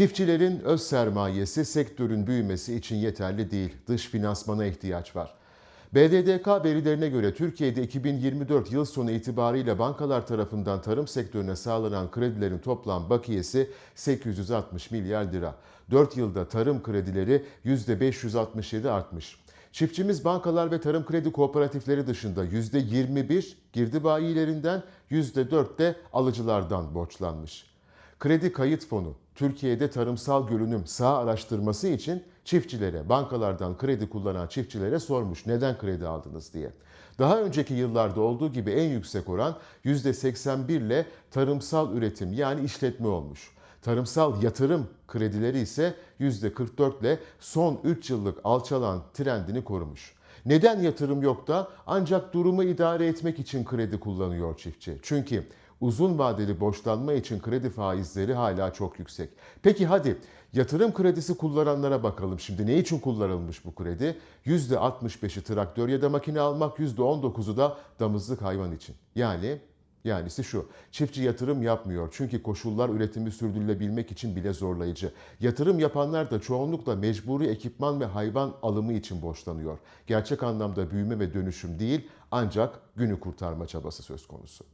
Çiftçilerin öz sermayesi sektörün büyümesi için yeterli değil. Dış finansmana ihtiyaç var. BDDK verilerine göre Türkiye'de 2024 yıl sonu itibariyle bankalar tarafından tarım sektörüne sağlanan kredilerin toplam bakiyesi 860 milyar lira. 4 yılda tarım kredileri %567 artmış. Çiftçimiz bankalar ve tarım kredi kooperatifleri dışında %21 girdi bayilerinden %4 de alıcılardan borçlanmış. Kredi Kayıt Fonu Türkiye'de tarımsal görünüm sağ araştırması için çiftçilere, bankalardan kredi kullanan çiftçilere sormuş neden kredi aldınız diye. Daha önceki yıllarda olduğu gibi en yüksek oran %81 ile tarımsal üretim yani işletme olmuş. Tarımsal yatırım kredileri ise %44 ile son 3 yıllık alçalan trendini korumuş. Neden yatırım yok da ancak durumu idare etmek için kredi kullanıyor çiftçi? Çünkü uzun vadeli borçlanma için kredi faizleri hala çok yüksek. Peki hadi yatırım kredisi kullananlara bakalım şimdi. Ne için kullanılmış bu kredi? %65'i traktör ya da makine almak, %19'u da damızlık hayvan için. Yani Yanisi şu, çiftçi yatırım yapmıyor çünkü koşullar üretimi sürdürülebilmek için bile zorlayıcı. Yatırım yapanlar da çoğunlukla mecburi ekipman ve hayvan alımı için borçlanıyor. Gerçek anlamda büyüme ve dönüşüm değil ancak günü kurtarma çabası söz konusu.